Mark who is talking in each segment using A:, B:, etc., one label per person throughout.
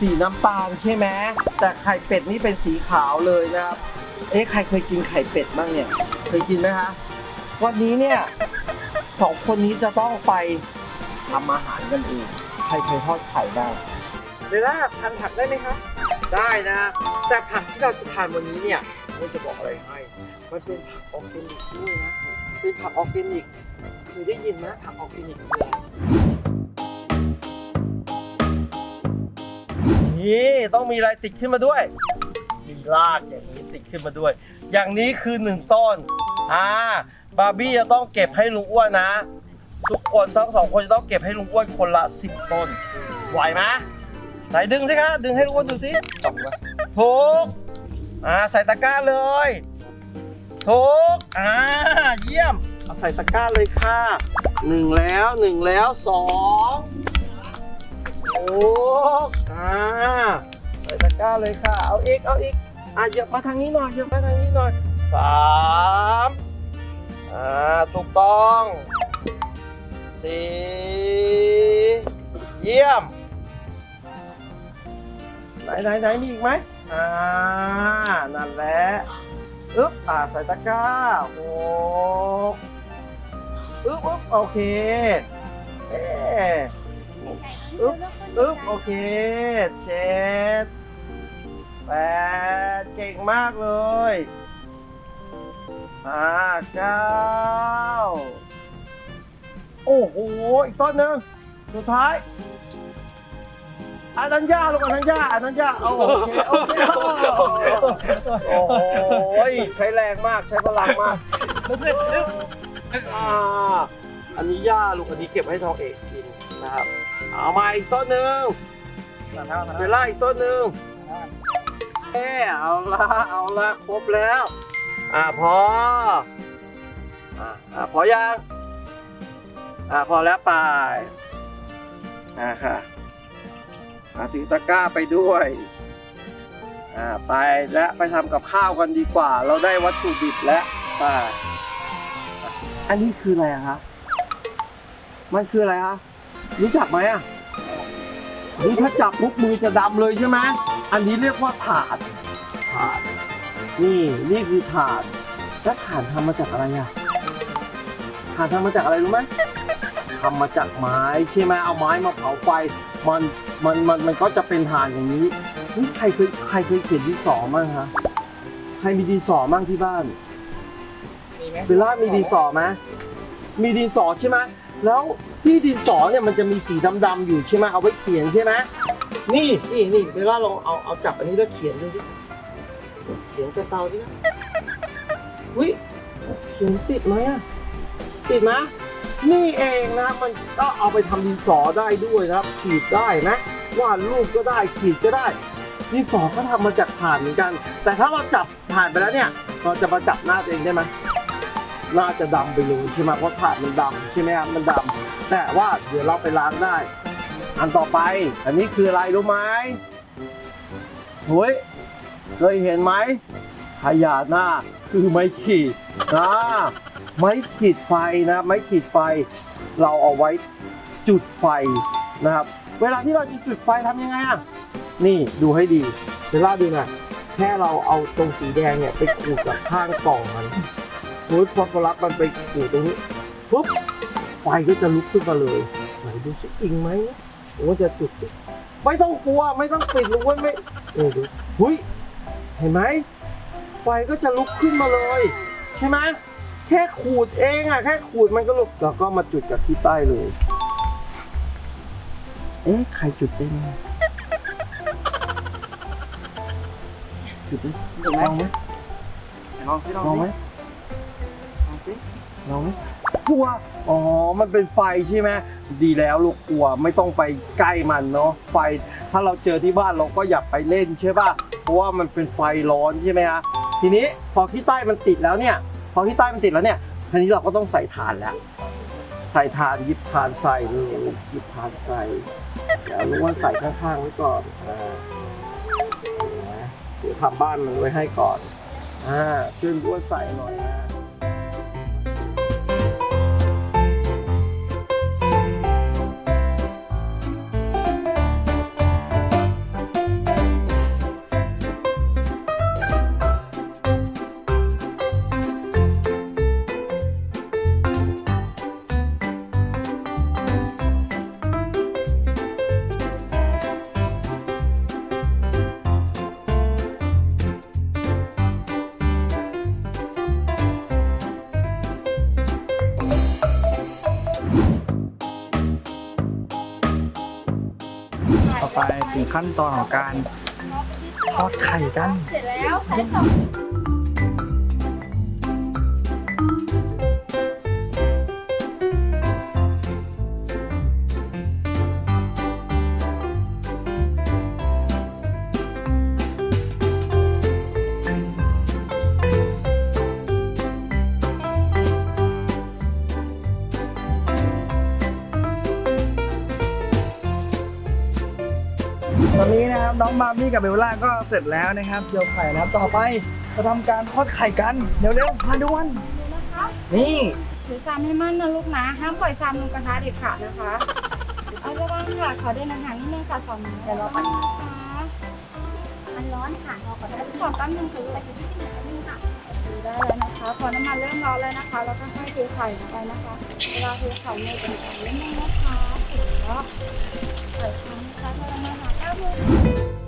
A: สีน้ำตาลใช่ไหมแต่ไข่เป็ดนี่เป็นสีขาวเลยนะครับ เอ๊ะใครเคยกินไข่เป็ดบ้างเนี่ย เคยกินไหมคะ วันนี้เนี่ยสองคนนี้จะต้องไปทำอาหารกันเองใครเคยทอดไข่บ้างเวลาทานผักได้ไหมคะได้นะแต่ผักที่เราจะทานวันนี้เนี่ยผมจะบอกอะไรให้ มันเป็นผักออร์แกนิกด้วยนะเป็นผักออร์แกนิกเคยได้ยินไหมผักออร์แกนิกคืออะไร นี่ต้องมีอะไรติดขึ้นมาด้วยมีรากอย่างนี้ติดขึ้นมาด้วย อย่างนี้คือหนึ่งต้นอ่าบาร์บี้จะต้องเก็บให้ลุงอ้วนนะ ทุกคนทั้งสองคนจะต้องเก็บให้ลุงอ้วนคนละสิบต้นไหวไหมไหนดึงสิคะดึงให้ลุงอ้วนดูสิตกถูกอ่าใส่ตะกร้าเลยถูกอ่าเยี่ยมเอาใส่ตะกร้าเลยค่ะหนึ่งแล้วหนึ่งแล้วสองถูก อ่าใส่ตะกร้าเลยค่ะ เอาอีก เอาอีก อะเหยียบมาทางนี้หน่อยเหยียบมาทางนี้หน่อยสามอ่า ถูกต้องสี่เยี่ยม ไหนไหนไหนมีอีกไหมอ่า นั่นแหละอึ๊บอ่าใส่ตะกร้าหกอึ๊บอึ๊บโอเค เอ๊ะ อึ๊บอึ๊บโอเคเจ็ดแปดเก่งมากเลยอ่าเก้าโอ้โห อีกต้นหนึ่งสุดท้ายอันนั้นย่าลูกอันนั้นย่าอันนั้นย่าเอาโอเคโอเคโอ้โหใช้แรงมากใช้พลังมากอ่าอันนี้ย่าลูกอันนี้เก็บให้ทองเอกกินนะครับ เอามาอีกต้นหนึ่งไปไล่อีกต้นหนึ่งเออเอาละเอาละครบแล้ว อ่าพออ่าอ่าพอยังอ่าพอแล้วไปอ่าค่ะอ่าถือตะกร้าไปด้วยอ่าไปและไปทำกับข้าวกันดีกว่า เราได้วัตถุดิบแล้วไปอันนี้คืออะไรอะคะมันคืออะไรคะ รู้จักไหมอะนี่ถ้าจับปุ๊บมือจะดำเลยใช่ไหมอันนี้เรียกว่าถาดถาด นี่นี่คือถาดแล้วถาดทำมาจากอะไรอะถาดทำมาจากอะไรรู้ไหมทำมาจากไม้ใช่ไหมเอาไม้มาเผาไฟมันมันมันมันก็จะเป็นฐานอย่างนี้นี่ใครเคยใครเคยเขียนดินสอมั่งคะใครมีดินสอมั่งที่บ้าน
B: มีไหม
A: เบลล่ามีดินสอไหม มีดินสอใช่ไหมแล้วที่ดินสอเนี่ยมันจะมีสีดำๆอยู่ใช่ไหมเอาไว้เขียนใช่ไหมนี่นี่นี่เบลล่าลองเอาเอาจับอันนี้แล้วเขียนดูสิเขียนกระเตาดิอุ้ยเขียนติดไหมอะติดไหมนี่เองนะมันก็เอาไปทำดินสอได้ด้วยนะครับ ขีดได้นะวาดรูปก็ได้ขีดก็ได้ดินสอก็ทำมาจากถ่านเหมือนกัน แต่ถ้าเราจับถ่านไปแล้วเนี่ย เราจะมาจับหน้าตัวเองได้ไหม น่าจะดำไปเลยใช่ไหมเพราะถาดมันดำใช่ไหมครับมันดำแต่ว่าเดี๋ยวเราไปล้างได้ อันต่อไป อันนี้คืออะไรรู้ไหมเฮ้ยเคยเห็นไหมขยะหน้าคือไม้ขีดนะไม้ขีดไฟนะไม้ขีดไฟ เราเอาไว้จุดไฟนะครับ เวลาที่เราจะจุดไฟทำยังไงอะนี่ดูให้ดีเดี๋ยวเล่าดูหน่อยแค่เราเอาตรงสีแดงเนี่ยไปขูดกับข้างกล่องมัน ฟูดฟอสฟอรัสมันไปอยู่ตรงนี้ปุ๊บไฟก็จะลุกขึ้นมาเลยไหนดูสิจริงไหมโอ้จะจุดสิไม่ต้องกลัวไม่ต้องปิดลุงว่าไม่เออดูหุยเห็นไหมไฟก็จะลุกขึ้นมาเลย ใช่ไหมแค่ขูดเองอะแค่ขูดมันก็ลุกแล้วก็มาจุดกับที่ใต้เลย เอ๊ะใครจุดเป็นจุดดิลองไหม
B: ลองสิลอง
A: ลองไหม
B: ลองสิ
A: เราไหมกลัว อ๋อ มันเป็นไฟใช่ไหม ดีแล้วลูกกลัวไม่ต้องไปใกล้มันเนาะ ไฟ ถ้าเราเจอที่บ้านเราก็อย่าไปเล่นใช่ป่ะ เพราะว่ามันเป็นไฟร้อนใช่ไหมฮะ ทีนี้พอที่ใต้มันติดแล้วเนี่ย พอที่ใต้มันติดแล้วเนี่ย ทีนี้เราก็ต้องใส่ถ่านแล้ว ใส่ถ่านหยิบถ่านใส่เลยหยิบถ่านใส่เดี๋ยวรู้ว่าใส่ข้างๆไว้ก่อนอ่าเดี๋ยวทำบ้านมันไว้ให้ก่อน อ่าช่วยรู้ว่าใส่หน่อยนะ ไปถึง
B: ขั้นตอนของการทอดไข่กัน
C: เสร็จแล้ว
B: น้องบาร์บี้กับเบลล่าก็เสร็จแล้วนะครับเจียวไข่นะครับต่อไปจะทำการทอดไข่กันเร็วๆมาดูกัน
C: นะคะ
B: นี่
C: ถือซามให้มั่นนะลูกนะห้ามปล่อยซามลงกระทะเด็ดขาดนะคะเอาระวังค่ะขอเดินห่างนิดนึงค่ะสองนิ้วเดี๋ยวรอแป๊บนึงนะคะมันร้อนค่ะรอก่อนได้สองแป๊บนึงคืออะไรที่ที่ไหนแป๊บนึงค่ะดูได้แล้วนะคะ พอน้ำมันเริ่มร้อนแล้วนะคะ เราก็ค่อยเทไข่ลงไปนะคะเวลาเทไข่เนี่ยเป็นไข่เล่นๆนะคะเสร็จแล้วใส่ครั้งนะคะพอเรามาหา ข้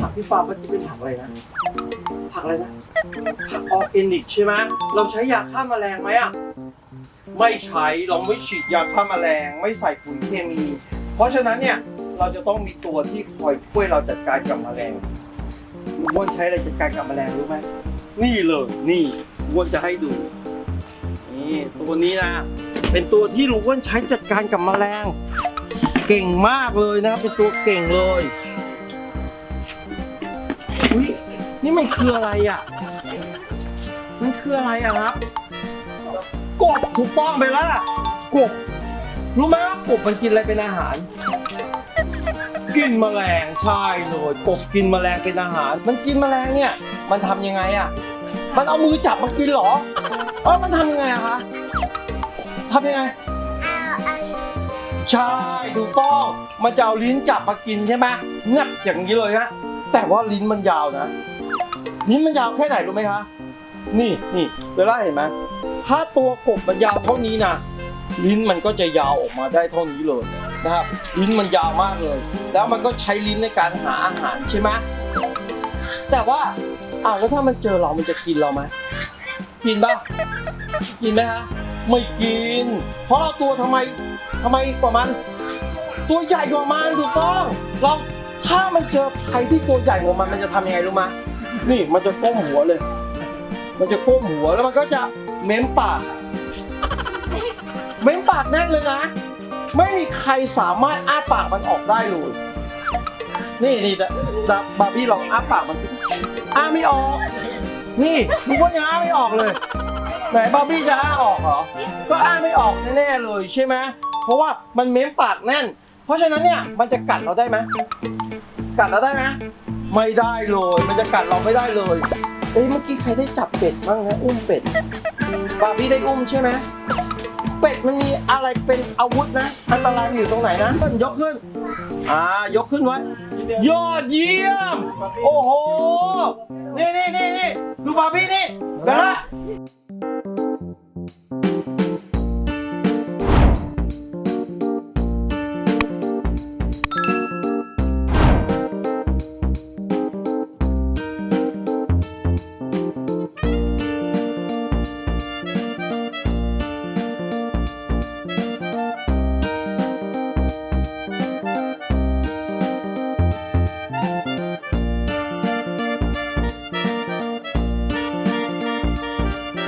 A: ผักที่ฟาร์มมันจะเป็นผักอะไรนะ ผักอะไรนะ ผักออร์แกนิกใช่ไหมเราใช้ยาฆ่าแมลงไหมอะ ไม่ใช้เราไม่ฉีดยาฆ่าแมลง ไม่ใส่ปุ๋ยเคมี เพราะฉะนั้นเนี่ยเราจะต้องมีตัวที่คอยช่วยเราจัดการกับแมลงลุงอ้วนใช้อะไรจัดการกับแมลงรู้ไหมนี่เลยนี่ลุงอ้วนจะให้ดู นี่ตัวนี้นะ เป็นตัวที่ลุงอ้วนใช้จัดการกับแมลง เก่งมากเลยนะเป็นตัวเก่งเลย นี่มันคืออะไรอะ มันคืออะไรอะครับ กบถูกต้องไปแล้วกบ รู้ไหมว่ากบมันกินอะไรเป็นอาหาร กินแมลงใช่เลยกบกินแมลงเป็นอาหาร มันกินแมลงเนี่ย มันทำยังไงอะ มันเอามือจับมากินเหรอ เออมันทำยังไงอะคะทำยังไง ใช่ถูกต้อง มันจะเอาลิ้นจับมากินใช่ไหมเงับอย่างนี้เลยฮะ แต่ว่าลิ้นมันยาวนะลิ้ นมันยาวแค่ไหนรู้ไหมคะ นี่นี่เวลาเห็นไหมถ้าตัวกบมันยาวเท่านี้นะลิ้นมันก็จะยาวออกมาได้เท่านี้เลยนะครับลิ้นมันยาวมากเลย แล้วมันก็ใช้ลิ้นในการหาอาหารใช่ไหมแต่ว่าอ้าวแล้วถ้ามันเจอเรา มันจะกินเราไหมกินปะกินไหมฮะไม่กิน เพราะเราตัวทำไมทำไมกว่ามัน ตัวใหญ่กว่ามันถูกต้องเราถ้ามันเจอใครที่ตัวใหญ่กว่ามันมันจะทำยังไงรู้ไหม นี่มันจะก้มหัวเลย มันจะก้มหัวแล้วมันก็จะเม้มปาก เม้มปากแน่นเลยนะ ไม่มีใครสามารถอ้าปากมันออกได้เลย นี่นี่แต่แต่บาร์บี้ลองอ้าปากมันสิ อ้าไม่ออก นี่ดูว่ายังอ้าไม่ออกเลย ไหนบาร์บี้จะอ้าออกเหรอ ก็อ้าไม่ออกแน่ๆเลยใช่ไหมเพราะว่ามันเม้มปากแน่น เพราะฉะนั้นเนี่ยมันจะกัดเราได้ไหมกัดเราได้ไหม ไม่ได้เลยมันจะกัดเราไม่ได้เลยเอ้ยเมื่อกี้ใครได้จับเป็ดบ้างนะอุ้มเป็ดบาร์บี้ได้อุ้มใช่ไหมเป็ดมันมีอะไรเป็นอาวุธนะ อันตรายอยู่ตรงไหนนะขึ้นยกขึ้น อ่ายกขึ้นไว้ยอดเยี่ยม โอ้โห นี่นี่นี่นี่ดูบาร์บี้นี่เดี๋ยวนะ